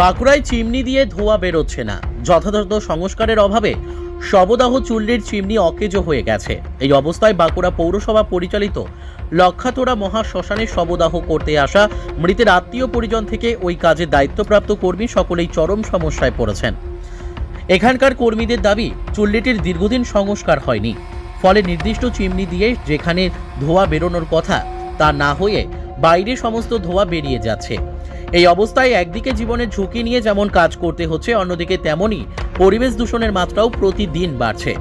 বাঁকুড়ায় চিমনি দিয়ে ধোঁয়া বেরোচ্ছে না। যথাযথ সংস্কারের অভাবে শবদাহ চুল্লির চিমনি অকেজো হয়ে গেছে। এই অবস্থায় বাঁকুড়া পৌরসভা পরিচালিত লক্ষাতোড়া মহা শ্মশানে শবদাহ করতে আসা মৃতের আত্মীয় পরিজন থেকে ওই কাজে দায়িত্বপ্রাপ্ত কর্মী সকলেই চরম সমস্যায় পড়েছেন। এখানকার কর্মীদের দাবি, চুল্লিটির দীর্ঘদিন সংস্কার হয়নি। ফলে নির্দিষ্ট চিমনি দিয়ে যেখানে ধোঁয়া বেরোনোর কথা তা না হয়ে বাইরে সমস্ত ধোঁয়া বেরিয়ে যাচ্ছে। এই অবস্থায় একদিকে জীবনের ঝুঁকি নিয়ে যেমন কাজ করতে হচ্ছে, অন্যদিকে তেমনই পরিবেশ দূষণের মাত্রাও প্রতিদিন বাড়ছে।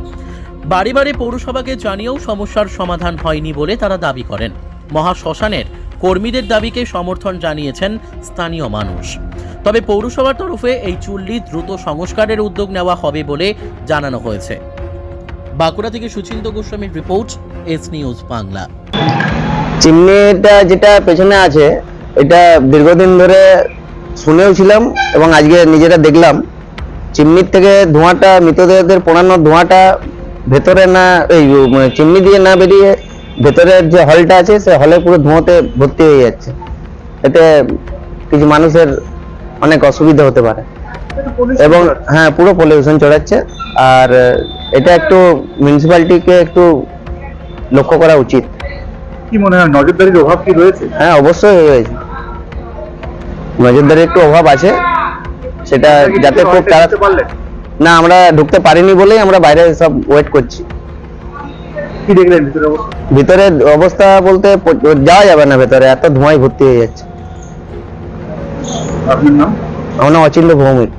বাড়ি বাড়ি পৌরসভাকে জানিয়েও সমস্যার সমাধান হয়নি বলে তারা দাবি করেন। মহা শ্মশানের কর্মীদের দাবিকে সমর্থন জানিয়েছেন স্থানীয় মানুষ। তবে পৌরসভার তরফে এই চুল্লি দ্রুত সংস্কারের উদ্যোগ নেওয়া হবে বলে জানানো হয়েছে। বাঁকুড়া থেকে সুচিন্ত গোস্বামীর রিপোর্ট, এস নিউজ বাংলা। চিমনিটা যেটা পেছনে আছে এটা দীর্ঘদিন ধরে শুনেও ছিলাম এবং আজকে নিজেরা দেখলাম। চিমনির থেকে ধোঁয়াটা মৃতদেহদের পোড়ানোর ধোঁয়াটা ভেতরে না এই মানে চিমনি দিয়ে না বেরিয়ে ভেতরের যে হলটা আছে সে হলে পুরো ধোঁয়াতে ভর্তি হয়ে যাচ্ছে। এতে কিছু মানুষের অনেক অসুবিধা হতে পারে। এবং হ্যাঁ পুরো পলিউশন চড়াচ্ছে। আর এটা একটু মিউনিসিপ্যালিটিকে একটু লক্ষ্য করা উচিত। কি মনে হয় নজরদারির অভাব কি রয়েছে? হ্যাঁ অবশ্যই রয়েছে। নজরদারির একটু অভাব আছে। সেটা যাতে খুব পারলেন? না আমরা ঢুকতে পারিনি বলেই আমরা বাইরে সব ওয়েট করছি। কি দেখলেন ভিতরে অবস্থা? ভিতরে অবস্থা বলতে যাওয়া যাবে না ভেতরে এত ধোঁয়ায় ভর্তি হয়ে যাচ্ছে। আপনার নাম? আমার নাম অচিন্ত ভৌমিক।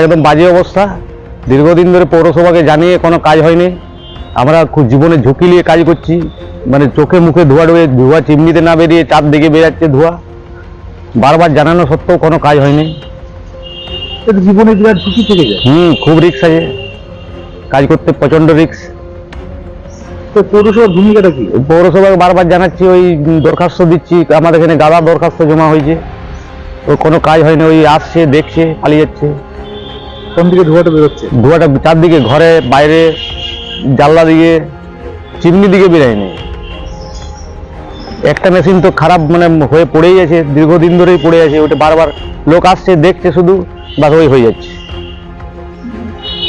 একদম বাজে অবস্থা। দীর্ঘদিন ধরে পৌরসভাকে জানিয়ে কোনো কাজ হয়নি। আমরা খুব জীবনে ঝুঁকি নিয়ে কাজ করছি। মানে চোখে মুখে ধোয়া ডুবে ধোয়া চিমনিতে না বেরিয়ে চাপ দিকে বেরাচ্ছে ধোয়া। বারবার জানানো সত্ত্বেও কোনো কাজ হয়নি। এটা জীবনে বিরাট ঝুঁকি থেকে যায়। হুম খুব রিক্স আছে। কাজ করতে প্রচণ্ড রিক্স তো পৌরসভার ভূমিকাটা কি? পৌরসভাকে বারবার জানাচ্ছি ওই দরখাস্ত দিচ্ছি। আমাদের এখানে গাদা দরখাস্ত জমা হয়েছে। তো কোনো কাজ হয়নি ওই আসছে দেখছে পালিয়ে যাচ্ছে। কোন দিকে ধোঁয়াটা বেরোচ্ছে? ধোঁয়াটা চারদিকে ঘরে বাইরে জানলা দিকে চিমনি দিকে বেরোয়নি। একটা মেশিন তো খারাপ মানে হয়ে পড়েই আছে দীর্ঘদিন ধরেই পড়ে আছে ওটা বারবার লোক আসছে দেখছে শুধু বাস ওই হয়ে যাচ্ছে।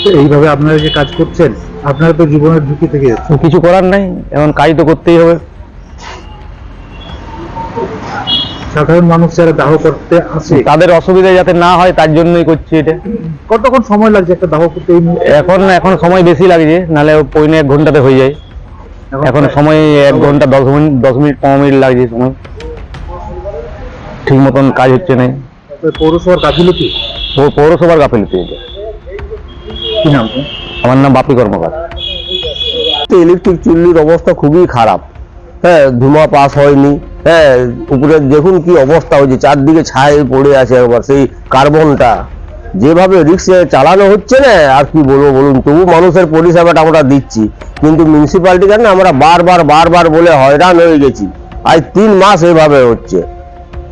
তো এইভাবে আপনারা যে কাজ করছেন আপনারা তো জীবনের ঝুঁকি থেকে যাচ্ছে কিছু করার নাই এখন কাজ তো করতেই হবে। সাধারণ মানুষ যারা দাহ করতে আসে তাদের অসুবিধা যাতে না হয় তার জন্যই করছি এটা। কতক্ষণ সময় লাগছে একটা দাহ করতে? এখন এখন সময় বেশি লাগছে নাহলে পৌনে এক ঘন্টাতে হয়ে যায়। এখন সময় এক ঘণ্টা দশ মিনিট দশ মিনিট পনেরো মিনিট লাগছে সময়। ঠিক মতন কাজ হচ্ছে না। তো পৌরসভার গাফিলতি? ও পৌরসভার গাফিলতি। এটা কি নাম? আমার নাম বাপি কর্মকার। ইলেকট্রিক চুল্লির অবস্থা খুবই খারাপ। হ্যাঁ ধুমা পাস হয়নি। হ্যাঁ উপরে দেখুন কি অবস্থা হয়েছে। চারদিকে ছায় পড়ে আছে একবার সেই কার্বনটা। যেভাবে রিক্সে চালানো হচ্ছে না, আর কি বলব বলুন, তবু মানুষের পরিষেবাটা আমরা দিচ্ছি। কিন্তু মিউনিসিপ্যালিটি কেন আমরা বারবার বারবার বলে হয়রান হয়ে গেছি। আজ তিন মাস এভাবে হচ্ছে।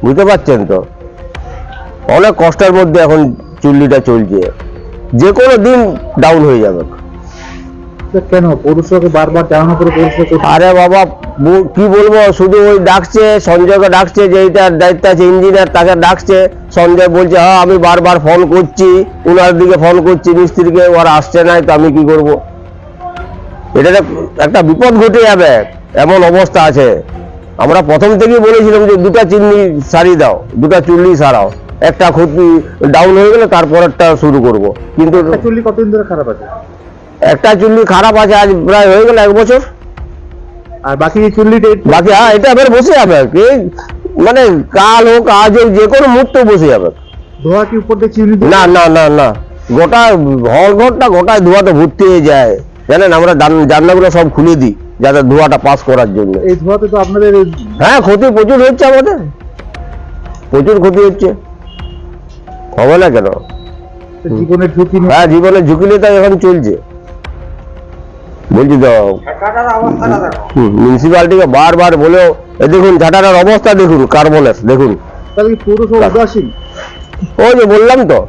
বুঝতে পারছেন তো? অনেক কষ্টের মধ্যে এখন চুল্লিটা চলছে। যে কোনো দিন ডাউন হয়ে যাবে। কেন? পৌরসভাকে বারবার জানানো করে পৌরসভা আরে বাবা কি বলব? শুধু ওই ডাকছে সঞ্জয়কে ডাকছে যে এইটার দায়িত্ব আছে ইঞ্জিনিয়ার তাকে ডাকছে। সঞ্জয় বলছে হ্যাঁ আমি বারবার ফোন করছি ওনার দিকে ফোন করছি মিস্ত্রিকে ওরা আসছে নাই তো আমি কি করব? এটা একটা বিপদ ঘটে যাবে এমন অবস্থা আছে। আমরা প্রথম থেকেই বলেছিলাম যে দুটা চিমনি সারিয়ে দাও দুটা চুল্লি সারাও। একটা ক্ষতি ডাউন হয়ে গেলে তারপরেরটা শুরু করব। কিন্তু চুল্লি কতদিন ধরে খারাপ আছে? একটা চুল্লি খারাপ আছে আজ প্রায় হয়ে গেল এক বছর। আর বাকি যে চুল্লিটা বাকি হ্যাঁ এটা এবার বসে যাবে এই মানে কাল হোক আজ হোক যে কোনো মুহূর্তে বসে যাবে। ধোয়া কি উপর দিয়ে না না না না। গোটা হল ঘরটা গোটায় ধোঁয়াতে ভর্তি হয়ে যায়। জানেন আমরা জানলাগুলো সব খুলে দিই যাতে ধোঁয়াটা পাস করার জন্য। এই ধোয়াতে তো আপনাদের হ্যাঁ ক্ষতি প্রচুর হচ্ছে আমাদের। প্রচুর ক্ষতি হচ্ছে। হবে না কেন? জীবনের ঝুঁকি হ্যাঁ জীবনের ঝুঁকি নিয়ে তো এখন চলছে। বলছি তো মিউনিসিপালিটিকে বারবার বলেও এ দেখুন ঝাঁটাটার অবস্থা দেখুন কার্বনের দেখুন। ওই যে বললাম তো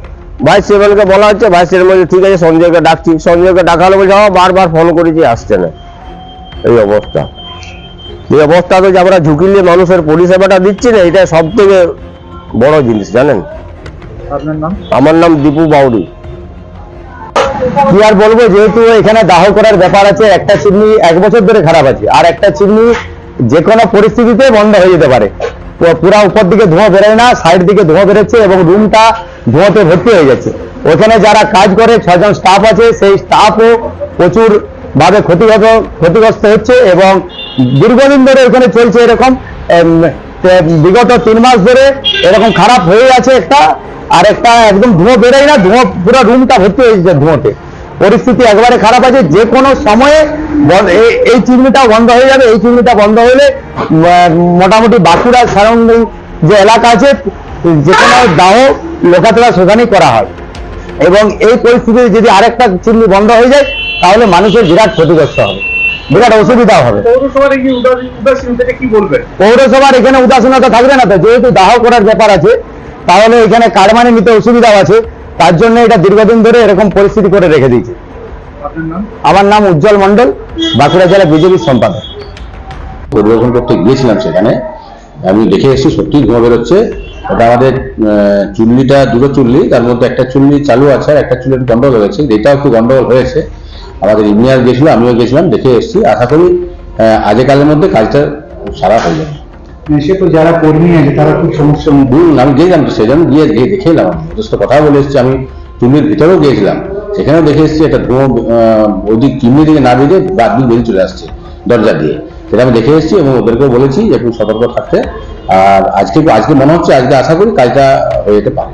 ভাইস চেয়ারম্যানকে বলা হচ্ছে ভাইস চেয়ারম্যান বলছে, ঠিক আছে সঞ্জয়কে ডাকছি। সঞ্জয়কে ডাকালো বলছে আমার বারবার ফোন করেছি আসছে না। এই অবস্থা। এই অবস্থা তো যে আমরা ঝুঁকি নিয়ে মানুষের পরিষেবাটা দিচ্ছি না এটা সব থেকে বড় জিনিস জানেন? আপনার নাম? আমার নাম দীপু বাউরি কি আর বলব, যেহেতু এখানে দাহ করার ব্যাপার আছে, একটা চিমনি এক বছর ধরে খারাপ আছে, আর একটা চিমনি যে কোনো পরিস্থিতিতে বন্ধ হয়ে যেতে পারে। পুরা উপর দিকে ধোঁয়া বেরোয় না সাইড দিকে ধোঁয়া বেরোচ্ছে এবং রুমটা ধোঁয়াতে ভর্তি হয়ে যাচ্ছে। ওখানে যারা কাজ করে ছজন স্টাফ আছে, সেই স্টাফও প্রচুর ভাবে ক্ষতিগ্রস্ত হচ্ছে এবং দীর্ঘদিন ধরে ওখানে চলছে এরকম বিগত তিন মাস ধরে এরকম খারাপ হয়ে আছে একটা, আর একটা একদম ধুঁয়ো বেরোয় না, ধুঁয়ো পুরো রুমটা ভর্তি হয়ে যাচ্ছে ধুঁয়োতে। পরিস্থিতি একবারে খারাপ আছে, যে কোনো সময়ে এই- চিমনিটা বন্ধ হয়ে যাবে, এই চিমনিটা বন্ধ হলে মোটামুটি বাঁকুড়া সারাউন্ডিং যে এলাকা আছে, যে কোনো দাহ লোকাতলা সেখানেই করা হয়। এবং এই পরিস্থিতিতে যদি আরেকটা চিমনি বন্ধ হয়ে যায়, তাহলে মানুষের বিরাট ক্ষতিগ্রস্ত হবে। বিরাট অসুবিধা হবে। পৌরসভার এখানে উদাসীনতা থাকবে না তো যেহেতু দাহ করার ব্যাপার আছে তাহলে এখানে কারমানি নিতে অসুবিধাও আছে তার জন্য এটা দীর্ঘদিন ধরে এরকম পরিস্থিতি করে রেখে দিয়েছে। আমার নাম উজ্জ্বল মন্ডল বাঁকুড়া জেলা বিজেপির সম্পাদক। পরিদর্শন করতে গিয়েছিলাম সেখানে আমি দেখে এসেছি সত্যি ধোঁয়া বেরোচ্ছে। ওটা আমাদের আহ, চুল্লিটা দুটো চুল্লি তার মধ্যে একটা চুল্লি চালু আছে আর একটা চুল্লি একটু গন্ডগোল হয়েছে। এটাও একটু গন্ডগোল হয়েছে। আমাদের ইঞ্জিনিয়ার গেছিল আমিও গেছিলাম দেখে এসেছি। আশা করি আজে কালের মধ্যে কাজটা সারা হয়ে যাবে। সে তো যারা কর্মী আছে তারা খুব সমস্যা হুম, আমি গেছিলাম তো সেই জন্য গিয়ে গিয়ে দেখে এলাম। সাথে কথা বলে এসেছি আমি চুল্লির ভিতরেও গিয়েছিলাম। সেখানেও দেখে এসেছি একটা ধোঁয়া ওদিক চিমনি দিকে না বেরিয়ে বাদ দিক বেরিয়ে চলে আসছে দরজা দিয়ে। সেটা আমি দেখে এসেছি এবং ওদেরকেও বলেছি যে একটু সতর্ক থাকতে। আর আজকে আজকে মনে হচ্ছে আজকে আশা করি কাজটা হয়ে যেতে পারে।